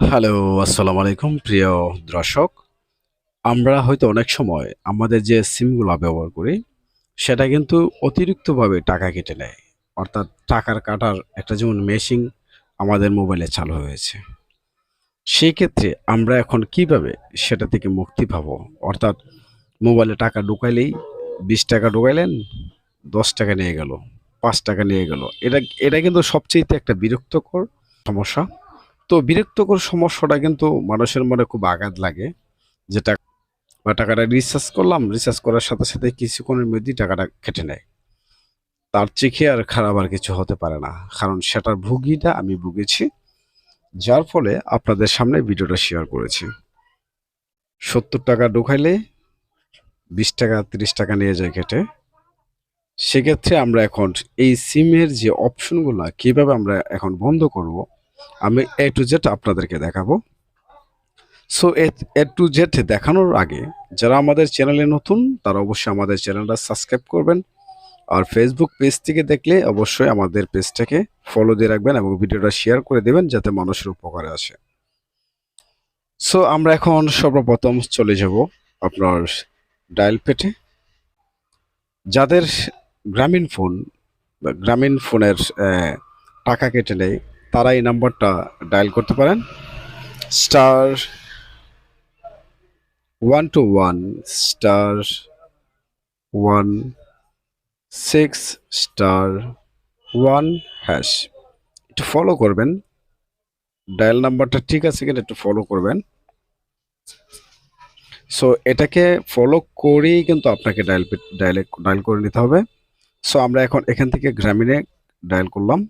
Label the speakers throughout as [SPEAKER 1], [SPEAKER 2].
[SPEAKER 1] Hello আসসালামু আলাইকুম, প্রিয় দর্শক। আমরা হয়তো অনেক সময় আমাদের যে সিমগুলো ব্যবহার করি, সেটা কিন্তু অতিরিক্তভাবে টাকা কেটে নেয়। অর্থাৎ টাকার কাটার একটা যেমন মেশিন আমাদের মোবাইলে চালু হয়েছে। সেই ক্ষেত্রে আমরা এখন কীভাবে সেটা থেকে মুক্তি পাব? অর্থাৎ মোবাইলে টাকা ঢুকাইলেই বিশ টাকা ঢুকাইলেন, দশ টাকা নিয়ে গেল, পাঁচ টাকা নিয়ে গেল। এটা এটা কিন্তু সবচেয়ে একটা বিরক্তকর সমস্যা। তো বিরক্তকর সমস্যাটা কিন্তু মানুষের মনে খুব আঘাত লাগে। যেটা বা টাকাটা রিচার্জ করলাম রিচার্জ করার সাথে সাথে কিছুক্ষণের মধ্যেই টাকাটা কেটে নেয়। তার চেখে আর খারাপ আর কিছু হতে পারে না। কারণ সেটার ভুগিটা আমি ভুগেছি, যার ফলে আপনাদের সামনে ভিডিওটা শেয়ার করেছি। সত্তর টাকা ঢুকাইলে বিশ টাকা, তিরিশ টাকা নিয়ে যায় কেটে। সেক্ষেত্রে আমরা এখন এই সিমের যে অপশনগুলো কীভাবে আমরা এখন বন্ধ করব আমি এ টু জেড আপনাদেরকে দেখাবো। সো এ টু জেড দেখানোর আগে যারা আমাদের চ্যানেলে নতুন, তারা অবশ্যই আমাদের চ্যানেলটা সাবস্ক্রাইব করবেন। আর ফেসবুক পেজ থেকে দেখলে অবশ্যই আমাদের পেজটাকে ফলো দিয়ে রাখবেন এবং ভিডিওটা শেয়ার করে দেবেন যাতে মানুষের উপকারে আসে। সো আমরা এখন সর্বপ্রথম চলে যাব আপনার ডায়াল পেটে যাদের গ্রামীণ ফোন গ্রামীণ ফোনের টাকা কেটে নেয় তারা এই নাম্বারটা ডায়াল করতে পারেন। Star one two one, star one six, star one hash. একটু ফলো করবেন। ডায়াল নাম্বারটা ঠিক আছে কিনা একটু ফলো করবেন। সো এটাকে ফলো করেই কিন্তু আপনাকে ডায়াল ডায়ালে ডায়াল করে নিতে হবে। সো আমরা এখন এখান থেকে গ্রামীণে ডায়াল করলাম।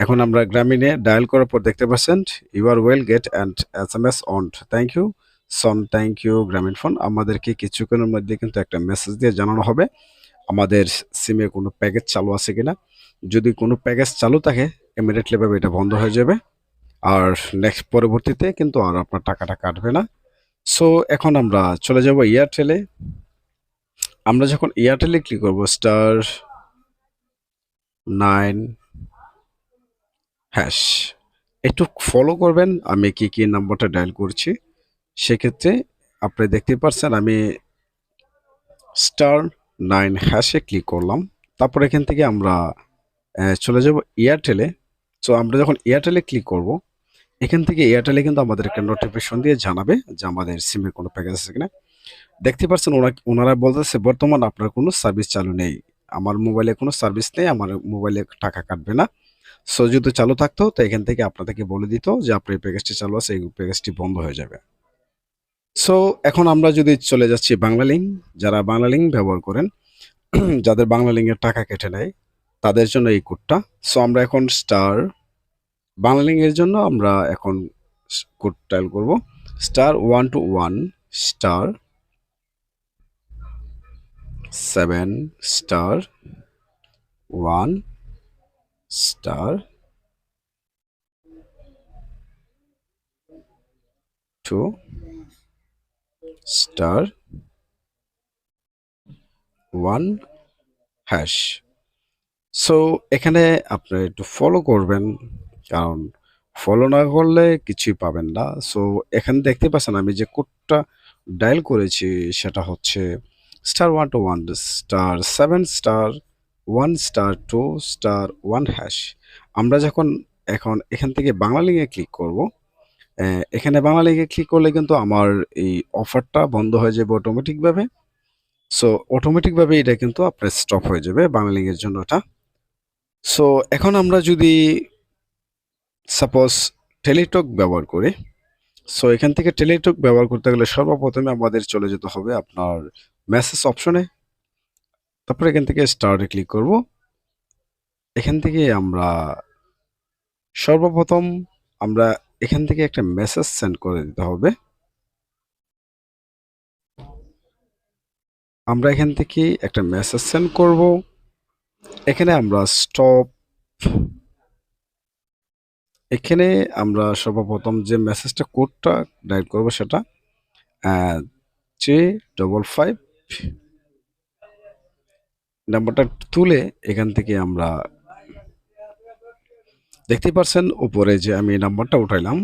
[SPEAKER 1] এখন আমরা গ্রামীণে ডায়াল করার পর দেখতে পাচ্ছেন you are well get and S M S on thank you son thank you Grameenphone আমাদেরকে কিছুক্ষণের মধ্যে কিন্তু একটা মেসেজ দিয়ে জানানো হবে। আমাদের সিমে কোনো প্যাকেজ চালু আছে কিনা? যদি কোনো প্যাকেজ চালু থাকে ইমিডিয়েটলি ভাবে এটা বন্ধ হয়ে যাবে। আর নেক্সট পরবর্তীতে কিন্তু আর আপনার টাকাটা কাটবে না। সো এখন আমরা চলে যাব এয়ারটেলে আমরা যখন এয়ারটেলে ক্লিক করব স্টার নাইন হ্যাশ একটু ফলো করবেন, আমি কি কি নাম্বারটা ডায়াল করছি। সেক্ষেত্রে আপনি দেখতে পাচ্ছেন আমি স্টার নাইন হ্যাশে ক্লিক করলাম। তারপর এখান থেকে আমরা চলে যাব এয়ারটেলে তো আমরা যখন এয়ারটেলে ক্লিক করব, এখান থেকে এয়ারটেলে কিন্তু আমাদের একটা নোটিফিকেশন দিয়ে জানাবে যে আমাদের সিমের কোনো প্যাকেজ আছে কিনা। দেখতে পাচ্ছেন ওরা, ওনারা বলতেছে, বর্তমান আপনার কোনো সার্ভিস চালু নেই। আমার মোবাইলে কোনো সার্ভিস নেই, আমার মোবাইলে টাকা কাটবে না। সো যদি চালু থাকতো, তো এখান থেকে আপনাদেরকে বলে দিত যে আপনার এই প্যাকেজটি চালু আছে, এই প্যাকেজটি বন্ধ হয়ে যাবে। সো এখন আমরা যদি চলে যাচ্ছি বাংলা লিঙ্ক যারা বাংলা লিঙ্ক ব্যবহার করেন, যাদের বাংলা লিঙ্কের টাকা কেটে নেয়, তাদের জন্য এই কোডটা সো আমরা এখন স্টার বাংলা লিঙ্কের জন্য আমরা এখন কোড টাইল করব। Star one two one star seven star one star. Two, star. One, hash. So, এখানে আপনি একটু ফলো করবেন, কারণ ফলো না করলে কিছুই পাবেন না। সো, এখানে দেখতে পাচ্ছেন আমি যে কোডটা ডায়াল করেছি, সেটা হচ্ছে star one two one, star seven, star one star two star one hash আমরা যখন এখন এখান থেকে বাংলা লিঙ্কে ক্লিক করব এখানে বাংলা লিঙ্কে ক্লিক করলে কিন্তু আমার এই অফারটা বন্ধ হয়ে যাবে অটোমেটিকভাবে সো অটোমেটিকভাবে এটা কিন্তু আপনার স্টপ হয়ে যাবে বাংলা লিঙ্কের জন্য এটা সো এখন আমরা যদি সাপোজ টেলিটক ব্যবহার করি সো এখান থেকে টেলিটক ব্যবহার করতে গেলে সর্বপ্রথমে আমাদের চলে যেতে হবে আপনার মেসেজ অপশনে তারপর এখান থেকে স্টার্টে ক্লিক করব। এখান থেকে আমরা সর্বপ্রথম আমরা এখান থেকে একটা মেসেজ সেন্ড করে দিতে হবে। আমরা এখান থেকে একটা মেসেজ সেন্ড করব। এখানে আমরা স্টপ এখানে আমরা সর্বপ্রথম যে মেসেজটা কোডটা ডাইল করব সেটা থ্রি ডবল ফাইভ নাম্বারটা তুলে এখান থেকে আমরা দেখতে পাচ্ছেন উপরে যে আমি এই নাম্বারটা উঠাইলাম,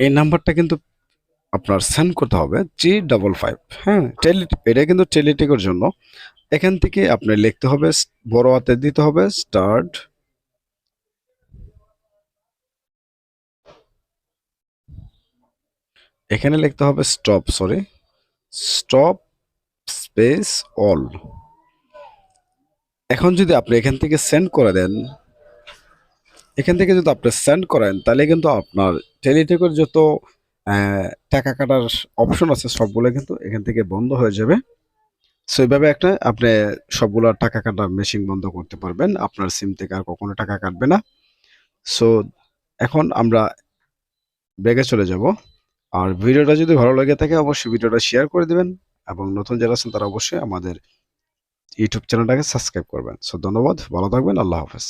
[SPEAKER 1] এই নাম্বারটা কিন্তু আপনার সেন্ড করতে হবে জি ডাবল ফাইভ হ্যাঁ টেলি এটা কিন্তু টেলিটেকের জন্য। এখান থেকে আপনি লিখতে হবে, বড় হাতে দিতে হবে স্টার্ট এখানে লিখতে হবে stop sorry stop space all এখন যদি আপনি এখান থেকে সেন্ড করে দেন, এখান থেকে যদি আপনি সেন্ড করেন, তাহলে কিন্তু আপনার টেলিটেকের যত টাকা কাটার অপশন আছে, সবগুলো কিন্তু এখান থেকে বন্ধ হয়ে যাবে। সো এইভাবে একটা আপনি সবগুলো টাকা কাটার মেশিন বন্ধ করতে পারবেন। আপনার সিম থেকে আর কখনো টাকা কাটবে না। সো এখন আমরা ব্রেকে চলে যাব। আর ভিডিওটা যদি ভালো লেগে থাকে, অবশ্যই ভিডিওটা শেয়ার করে দেবেন। এবং নতুন যারা আছেন, তারা অবশ্যই আমাদের ইউটিউব চ্যানেলটাকে সাবস্ক্রাইব করবেন। সো ধন্যবাদ ভালো থাকবেন আল্লাহ হাফেজ।